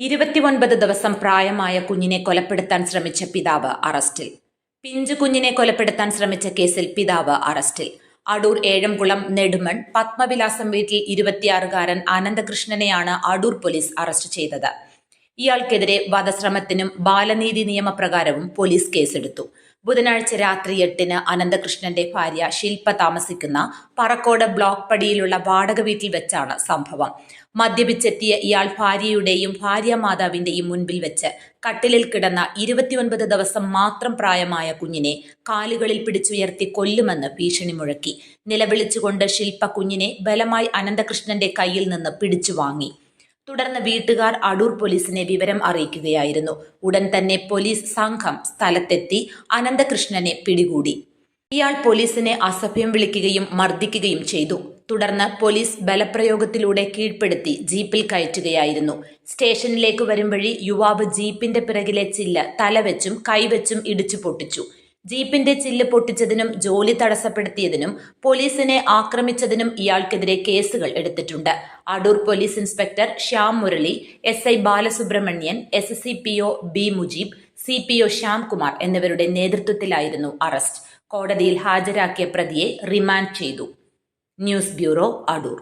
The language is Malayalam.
ഇരുപത്തിയൊൻപത് ദിവസം പ്രായമായ കുഞ്ഞിനെ കൊലപ്പെടുത്താൻ ശ്രമിച്ച പിതാവ് അറസ്റ്റിൽ. പിഞ്ചു കുഞ്ഞിനെ കൊലപ്പെടുത്താൻ ശ്രമിച്ച കേസിൽ പിതാവ് അറസ്റ്റിൽ. അടൂർ ഏഴംകുളം നെടുമൺ പത്മവിലാസം വീട്ടിൽ ഇരുപത്തിയാറുകാരൻ അനന്തകൃഷ്ണനെയാണ് അടൂർ പോലീസ് അറസ്റ്റ് ചെയ്തത്. ഇയാൾക്കെതിരെ വധശ്രമത്തിനും ബാലനീതി നിയമപ്രകാരവും പോലീസ് കേസെടുത്തു. ബുധനാഴ്ച രാത്രി എട്ടിന് അനന്തകൃഷ്ണന്റെ ഭാര്യ ശില്പ താമസിക്കുന്ന പറക്കോട് ബ്ലോക്ക് പടിയിലുള്ള വാടക വീട്ടിൽ വെച്ചാണ് സംഭവം. മദ്യപിച്ചെത്തിയ ഇയാൾ ഭാര്യയുടെയും ഭാര്യ മാതാവിന്റെയും മുൻപിൽ വെച്ച് കട്ടിലിൽ കിടന്ന ഇരുപത്തിയൊൻപത് ദിവസം മാത്രം പ്രായമായ കുഞ്ഞിനെ കാലുകളിൽ പിടിച്ചുയർത്തി കൊല്ലുമെന്ന് ഭീഷണി മുഴക്കി. നിലവിളിച്ചുകൊണ്ട് ശില്പ കുഞ്ഞിനെ ബലമായി അനന്തകൃഷ്ണന്റെ കയ്യിൽ നിന്ന് പിടിച്ചു വാങ്ങി തുടർന്ന് വീട്ടുകാർ അടൂർ പോലീസിനെ വിവരം അറിയിക്കുകയായിരുന്നു. ഉടൻ തന്നെ പോലീസ് സംഘം സ്ഥലത്തെത്തി അനന്തകൃഷ്ണനെ പിടികൂടി. ഇയാൾ പോലീസിനെ അസഭ്യം വിളിക്കുകയും മർദ്ദിക്കുകയും ചെയ്തു. തുടർന്ന് പോലീസ് ബലപ്രയോഗത്തിലൂടെ കീഴ്പ്പെടുത്തി ജീപ്പിൽ കയറ്റുകയായിരുന്നു. സ്റ്റേഷനിലേക്ക് വരും വഴി യുവാവ് ജീപ്പിന്റെ പിറകിലെ ചില്ല് തലവെച്ചും കൈവച്ചും ഇടിച്ചു പൊട്ടിച്ചു. ജീപ്പിന്റെ ചില്ല് പൊട്ടിച്ചതിനും ജോലി തടസ്സപ്പെടുത്തിയതിനും പോലീസിനെ ആക്രമിച്ചതിനും ഇയാൾക്കെതിരെ കേസുകൾ എടുത്തിട്ടുണ്ട്. Adoor police inspector Shyam Murali S I Balasubramanian S C P O B Mujeeb C P O Shyamkumar എന്നിവരുടെ നേതൃത്വത്തിലായിരുന്നു അറസ്റ്റ്. കോടതിയിൽ ഹാജരാക്കിയ പ്രതിയെ റിമാൻഡ് ചെയ്തു. News bureau Adoor.